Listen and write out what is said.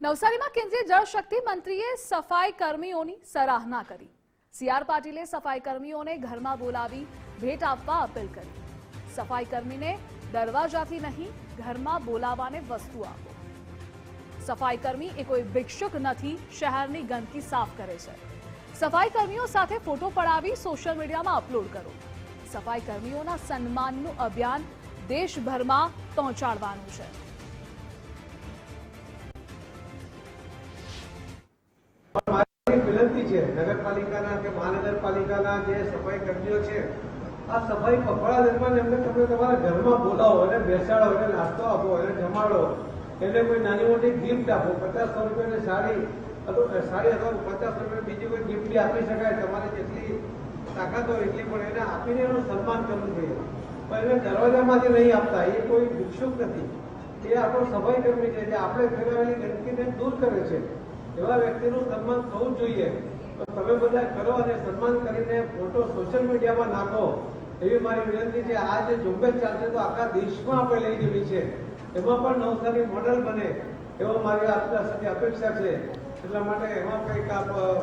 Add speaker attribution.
Speaker 1: નવસારીમાં કેન્દ્રીય જળશક્તિ મંત્રીએ સફાઈ કર્મીઓની સરાહના કરી. સીઆર પાટીલે સફાઈ કર્મીઓને ઘરમાં બોલાવી ભેટ આપવા અપીલ કરી. સફાઈ કર્મીને દરવાજાથી નહીં, ઘરમાં બોલાવાને વસ્તુ આપો. સફાઈ કર્મી એ કોઈ ભિક્ષુક નથી, શહેરની ગંદકી સાફ કરે છે. સફાઈ કર્મીઓ સાથે ફોટો પડાવી સોશિયલ મીડિયામાં અપલોડ કરો. સફાઈ કર્મીઓના સન્માનનું અભિયાન દેશભરમાં પહોંચાડવાનું છે.
Speaker 2: છે. નગરપાલિકાના કે મહાનગરપાલિકાના જે સફાઈ કર્મીઓ છે, આ સફાઈ પખવાડા દરમિયાન એમને તમે તમારા ઘરમાં બોલાવો એને બેસાડો એને નાસ્તો આપો એને જમાડો. એને કોઈ નાની મોટી ગિફ્ટ આપો. પચાસ સો રૂપિયાની સાડી સાડી અથવા પચાસ રૂપિયા બીજી કોઈ ગિફ્ટ આપી શકાય. તમારી જેટલી તાકાત હોય એટલી પણ એને આપીને એનું સન્માન કરવું જોઈએ. પણ એને દરવાજામાંથી નહીં આપતા. એ કોઈ ભિક્ષુક નથી. એ આપણો સફાઈ કર્મી છે જે આપણે ફેલાવેલી ગંદકીને દૂર કરે છે. એવા વ્યક્તિનું સન્માન થવું જોઈએ. તમે બધા કરો અને સન્માન કરીને ફોટો સોશિયલ મીડિયામાં નાખો. એવી મારી વિનંતી છે આ જે ઝુંબેશ ચાલશે તો આખા દેશમાં આપણે લઈ જવી છે. એમાં પણ નવસારી મોડલ બને એવો મારી આપના સાથે અપેક્ષા છે. એટલા માટે એમાં કંઈક આપ અ,